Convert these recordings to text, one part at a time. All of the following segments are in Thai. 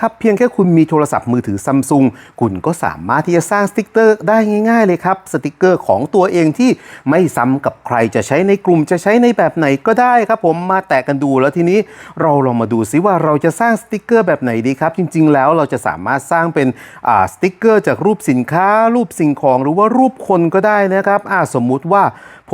ครับเพียงแค่คุณมีโทรศัพท์มือถือซัมซุงคุณก็สามารถที่จะสร้างสติกเกอร์ได้ง่าย ๆ เลยครับ สติกเกอร์ของตัวเองที่ไม่ซ้ำกับใครจะใช้ในกลุ่มจะใช้ในแบบไหนก็ได้ครับผมมาแตะกันดูแล้วทีนี้เราลองมาดูซิว่าเราจะสร้างสติกเกอร์แบบไหนดีครับ จริง ๆ แล้วเราจะสามารถสร้างเป็นสติกเกอร์จากรูปสินค้า รูปสิ่งของหรือว่ารูปคนก็ได้นะครับอ่าสมมุติว่า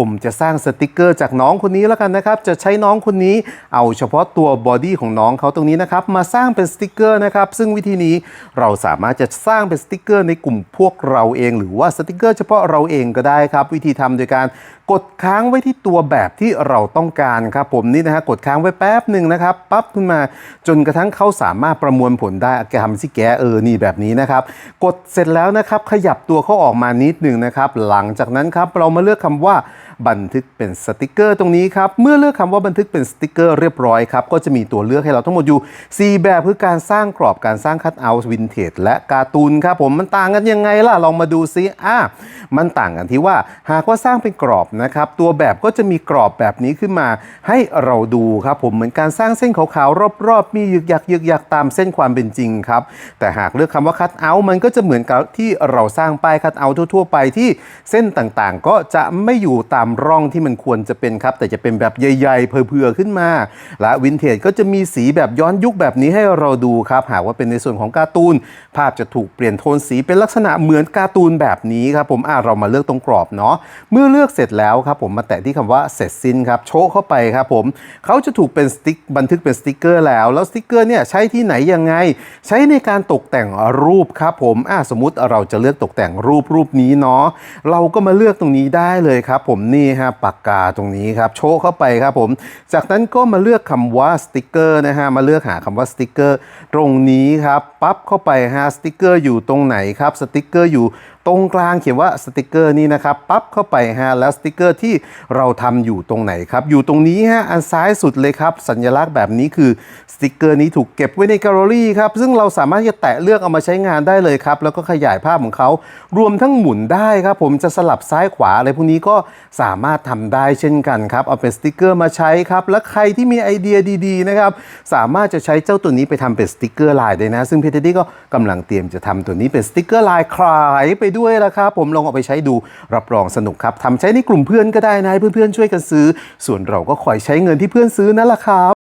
ผมจะสร้างสติกเกอร์จากน้องคนนี้แล้วกันนะครับจะใช้น้องคนนี้เอาเฉพาะตัวบอดี้ของน้องเขาตรงนี้นะครับมาสร้างเป็นสติกเกอร์นะครับ ซึ่งวิธีนี้เราสามารถจะสร้างเป็นสติกเกอร์ในกลุ่มพวกเราเอง หรือว่าสติกเกอร์เฉพาะเราเองก็ได้ครับ วิธีทำโดยการกดค้างไว้ที่ตัวแบบที่เราต้องการครับผมนี่นะฮะกดค้างไว้แป๊บหนึ่งนะครับปั๊บขึ้นมาจนกระทั่งเขาสามารถประมวลผลได้แกทำสิแกเออนี่แบบนี้นะครับ กดเสร็จแล้วนะครับขยับตัวเขาออกมานิดหนึ่งนะครับ หลังจากนั้นครับเรามาเลือกคำว่าบันทึกเป็นสติกเกอร์ตรงนี้ครับ เมื่อเลือกคำว่าบันทึกเป็นสติกเกอร์เรียบร้อยครับ ก็จะมีตัวเลือกให้เราทั้งหมดอยู่ 4 แบบคือการสร้างกรอบการสร้างคัตเอาท์วินเทจและการ์ตูนครับผมมันต่างกันยังไงล่ะ ลองมาดูซิอะมันต่างกันที่ว่าหากว่าสร้างเป็นกรอบนะครับ ตัวแบบก็จะมีกรอบแบบนี้ขึ้นมาให้เราดูครับผมเหมือนการสร้างเส้นขาวๆรอบๆ มียึกยักยึกยักตามเส้นความเป็นจริงครับ แต่หากเลือกคำว่าคัตเอาท์มันก็จะเหมือนกับที่เราสร้างป้ายคัตเอาท์ทั่วๆ ไปที่เส้นต่างๆ ก็จะไม่อยู่ตามร่องที่มันควรจะเป็นครับ แต่จะเป็นแบบใหญ่ๆเผื่อๆขึ้นมา และวินเทจก็จะมีสีแบบย้อนยุคแบบนี้ให้เราดูครับ หากว่าเป็นในส่วนของการ์ตูน ภาพจะถูกเปลี่ยนโทนสีเป็นลักษณะเหมือนการ์ตูนแบบนี้ครับผมอะเรามาเลือกตรงกรอบเนาะเมื่อเลือกเสร็จแล้วครับผมมาแตะที่คำว่าเสร็จสิ้นครับโชว์เข้าไปครับผมเขาจะถูกเป็นสติ๊กบันทึกเป็นสติ๊กเกอร์แล้ว แล้วสติ๊กเกอร์เนี่ยใช้ที่ไหนยังไง ใช้ในการตกแต่งรูปครับผมอะสมมุติเราจะเลือกตกแต่งรูปรูปนี้เนาะเราก็มาเลือกตรงนี้ได้เลยครับผมนี่ฮะปากกาตรงนี้ครับ โชว์เข้าไปครับผม จากนั้นก็มาเลือกคำว่าสติกเกอร์นะฮะมาเลือกหาคำว่าสติกเกอร์ตรงนี้ครับปั๊บเข้าไปฮะสติกเกอร์อยู่ตรงไหนครับสติกเกอร์อยู่ ตรงกลางเขียนว่าสติกเกอร์นี่นะครับปั๊บเข้าไปฮะแล้วสติกเกอร์ที่เราทำอยู่ตรงไหนครับ อยู่ตรงนี้ฮะอันซ้ายสุดเลยครับ สัญลักษณ์แบบนี้คือสติกเกอร์นี้ถูกเก็บไว้ในแกลเลอรี่ครับซึ่งเราสามารถจะแตะเลือกเอามาใช้งานได้เลยครับ แล้วก็ขยายภาพของเขารวมทั้งหมุนได้ครับผมจะสลับซ้ายขวาอะไรพวกนี้ก็สามารถทำได้เช่นกันครับเอาเป็นสติกเกอร์มาใช้ครับและใครที่มีไอเดียดีๆนะครับสามารถจะใช้เจ้าตัวนี้ไปทำเป็นสติกเกอร์ลายได้นะ ซึ่งพีเตอร์ดี้ก็กำลังเตรียมจะทำตัวนี้เป็นสติกเกอร์ลายคลายไปด้วยล่ะครับผมลองเอาไปใช้ดูรับรองสนุกครับทำใช้ในกลุ่มเพื่อนก็ได้นะให้เพื่อนๆช่วยกันซื้อ ส่วนเราก็คอยใช้เงินที่เพื่อนซื้อนั่นแหละครับ